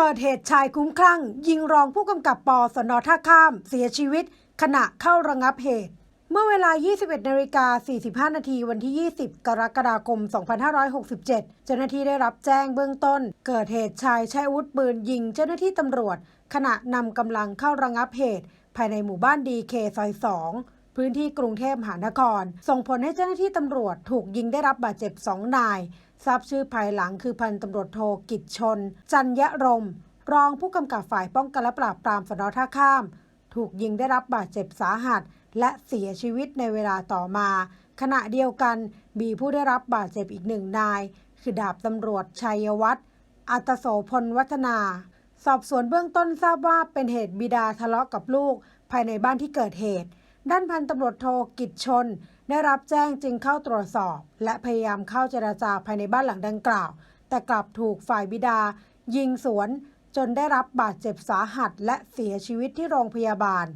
เกิดเหตุชายคุ้มคลั่ง ยิงรองผู้กำกับปสนท่าข้าม เสียชีวิต ขณะเข้าระงับเหตุ เมื่อเวลา 21นาฬิกา45 นาทีวันที่ 20 กรกฎาคม 2567 เจ้าหน้าที่ได้รับแจ้งเบื้องต้น เกิดเหตุชายใช้อาวุธปืนยิงเจ้าหน้าที่ตำรวจ ขณะนำกำลังเข้าระงับเหตุ ภายในหมู่บ้านดีเคซอย2 พื้นที่กรุงเทพมหานคร ส่งผลให้เจ้าหน้าที่ตำรวจถูกยิงได้รับบาดเจ็บสองนาย ทราบชื่อภายหลังคือพันตำรวจโทกิจชน จันยะรม รองผู้กำกับฝ่ายป้องกันและปราบปรามสนท่าข้าม ถูกยิงได้รับบาดเจ็บสาหัส และเสียชีวิตในเวลาต่อมา ขณะเดียวกันมีผู้ได้รับบาดเจ็บอีกหนึ่งนาย คือดาบตำรวจชัยวัฒน์อัตโสพลวัฒนา สอบสวนเบื้องต้นทราบว่าเป็นเหตุบิดาทะเลาะกับลูกภายในบ้านที่เกิดเหตุ ด้านพันตำรวจโทกิจชน ได้รับแจ้งจึงเข้าตรวจสอบ และพยายามเข้าเจราจาภายในบ้านหลังดังกล่าว แต่กลับถูกฝ่ายบิดา ยิงสวนจนได้รับบาดเจ็บสาหัสและเสียชีวิตที่โรงพยาบาล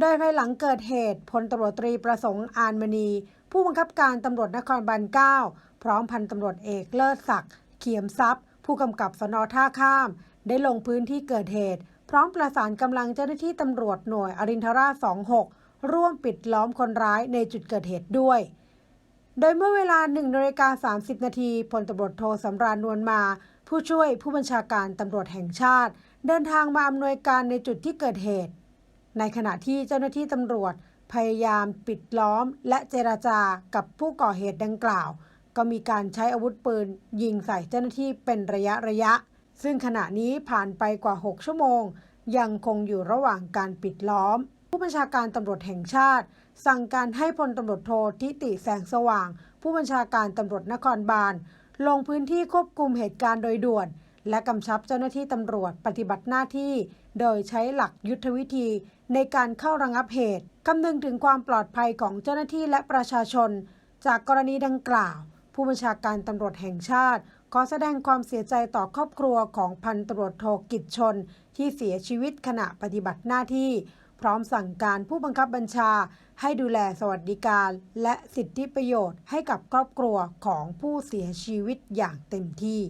โดยภายหลังเกิดเหตุพลตำรวจตรีประสงค์อานมณี ผู้บังคับการตำรวจนครบาล9พร้อมพันตำรวจเอกเลิศศักดิ์เขียมทรัพย์ ผู้กำกับสนท่าข้าม ได้ลงพื้นที่เกิดเหตุ พร้อมประสานกำลังเจ้าหน้าที่ตำรวจหน่วยอรินทราช26 ร่วมปิดล้อมคนร้ายในจุดเกิดเหตุด้วย โดยเมื่อเวลา1นาฬิกา30 นาทีพลตำรวจโทสำราญนวลมา ผู้ช่วยผู้บัญชาการตำรวจแห่งชาติ เดินทางมาอำนวยการในจุดที่เกิดเหตุ ในขณะที่เจ้าหน้าที่ตำรวจพยายามปิดล้อมและเจราจากับผู้ก่อเหตุดังกล่าว ก็มีการใช้อาวุธปืน ยิงใส่เจ้าหน้าที่เป็นระยะระยะ ซึ่งขณะนี้ผ่านไปกว่า 6 ชั่วโมง ยังคงอยู่ระหว่างการปิดล้อม ผู้บัญชาการตำรวจแห่งชาติ สั่งการให้พลตำรวจโททิติแสงสว่าง ผู้บัญชาการตำรวจนครบาล ลงพื้นที่ควบคุมเหตุการณ์โดยด่วน และกำชับเจ้าหน้าที่ตำรวจปฏิบัติหน้าที่ โดยใช้หลักยุทธวิธีในการเข้าระงับเหตุคำนึงถึงความปลอดภัยของเจ้าหน้าที่และประชาชน จากกรณีดังกล่าว ผู้บัญชาการตำรวจแห่งชาติขอแสดงความเสียใจต่อครอบครัวของพันตำรวจโทกิจชน ที่เสียชีวิตขณะปฏิบัติหน้าที่ พร้อมสั่งการผู้บังคับบัญชา ให้ดูแลสวัสดิการ และสิทธิประโยชน์ให้กับครอบครัวของผู้เสียชีวิตอย่างเต็มที่